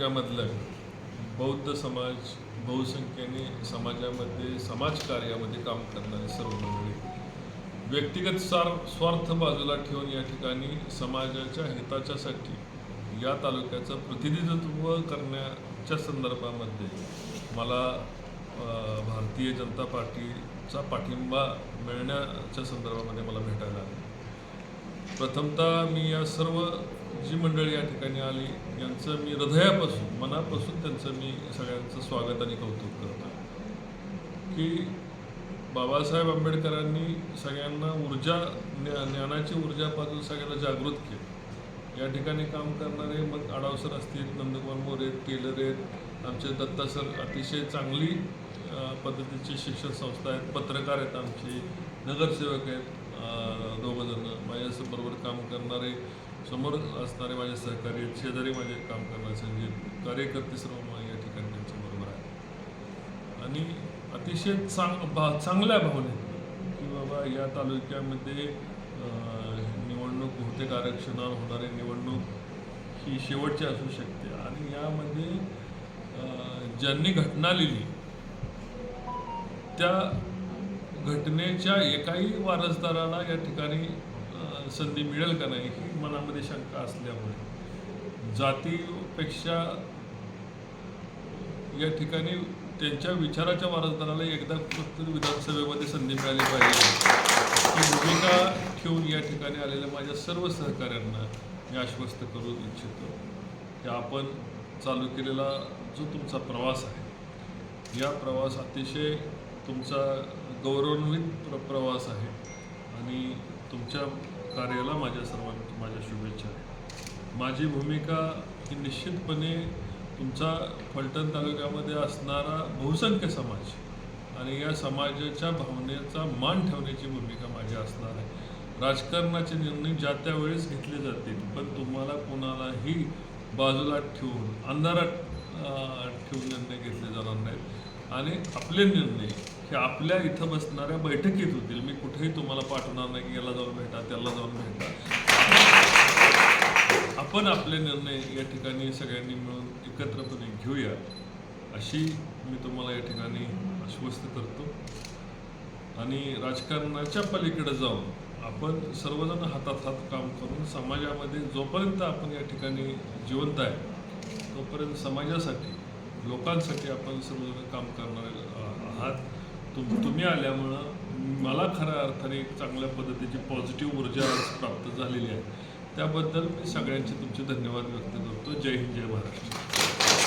तालुक्यामधलं बौद्ध समाज बहुसंख्येने समाजामध्ये समाजकार्यामध्ये काम करणारे सर्व मंडळी व्यक्तिगत सार स्वार्थ बाजूला ठेवून या ठिकाणी समाजाच्या हिताच्यासाठी या तालुक्याचं प्रतिनिधित्व करण्याच्या संदर्भामध्ये मला भारतीय जनता पार्टीचा पाठिंबा मिळण्याच्या संदर्भामध्ये मला भेटायला प्रथमतः मी या सर्व जी मंडळी या ठिकाणी आली यांचं मी हृदयापासून मनापासून त्यांचं मी सगळ्यांचं स्वागत आणि कौतुक करतो. की बाबासाहेब आंबेडकरांनी सगळ्यांना ऊर्जा ज्ञा ज्ञानाची ऊर्जापासून सगळ्यांना जागृत केलं. या ठिकाणी काम करणारे मग आडावसर असतील नंदकुमार मोरे टेलर आहेत आमचे दत्ता सर अतिशय चांगली पद्धतीची शिक्षण संस्था आहेत पत्रकार आहेत आमचे नगरसेवक आहेत दोघंजण माझ्याबरोबर काम करणारे समोर असणारे माझे सहकारी शेजारी माझे काम करणारे संगीत कार्यकर्ते सर्व या ठिकाणी त्यांच्याबरोबर आहेत. आणि अतिशय चांग भा चांगल्या भावने की बाबा या तालुक्यामध्ये निवडणूक बहुतेक आरक्षणावर होणारी निवडणूक ही शेवटची असू शकते. आणि यामध्ये ज्यांनी घटना लिहिली त्या घटनेच्या एकाही वारसदाराला या ठिकाणी संधी मिळेल का नाही ही मनामध्ये शंका असल्यामुळे. जातीपेक्षा या ठिकाणी त्यांच्या विचाराच्या वारसदाराला एकदा फक्त विधानसभेमध्ये संधी मिळाली पाहिजे. ही भूमिका ठेवून या ठिकाणी आलेल्या माझ्या सर्व सहकाऱ्यांना मी आश्वस्त करू इच्छितो की आपण चालू केलेला जो तुमचा प्रवास आहे या प्रवास अतिशय तुमचा गौरवान्वित प्र प्रवास आहे आणि तुमच्या कार्याला माझ्या सर्वांना माझ्या शुभेच्छा. माझी भूमिका ही निश्चितपणे तुमचा फलटण तालुक्यामध्ये असणारा बहुसंख्य समाज आणि या समाजाच्या भावनेचा मान ठेवण्याची भूमिका माझी असणार आहे. राजकारणाचे निर्णय ज्या त्या वेळेस घेतले जातील पण तुम्हाला कोणालाही बाजूला ठेवून अंधारात ठेवून निर्णय घेतले जाणार नाहीत. आणि आपले निर्णय हे आपल्या इथं बसणाऱ्या बैठकीत होतील. मी कुठेही तुम्हाला पाठवणार नाही की याला जाऊन भेटा त्याला जाऊन भेटा. आपण आपले निर्णय या ठिकाणी सगळ्यांनी मिळून एकत्रपणे घेऊया अशी मी तुम्हाला या ठिकाणी आश्वस्त करतो. आणि राजकारणाच्या पलीकडे जाऊन आपण सर्वजण हातात हात काम करून समाजामध्ये जोपर्यंत आपण या ठिकाणी जिवंत आहे तोपर्यंत समाजासाठी लोकांसाठी आपण सर्वजण काम करणारे आहात. तुम तुम्ही आल्यामुळं मला खऱ्या अर्थाने एक चांगल्या पद्धतीची पॉझिटिव्ह ऊर्जा आज प्राप्त झालेली आहे. त्याबद्दल मी सगळ्यांचे तुमचे धन्यवाद व्यक्त करतो. जय हिंद जय महाराष्ट्र.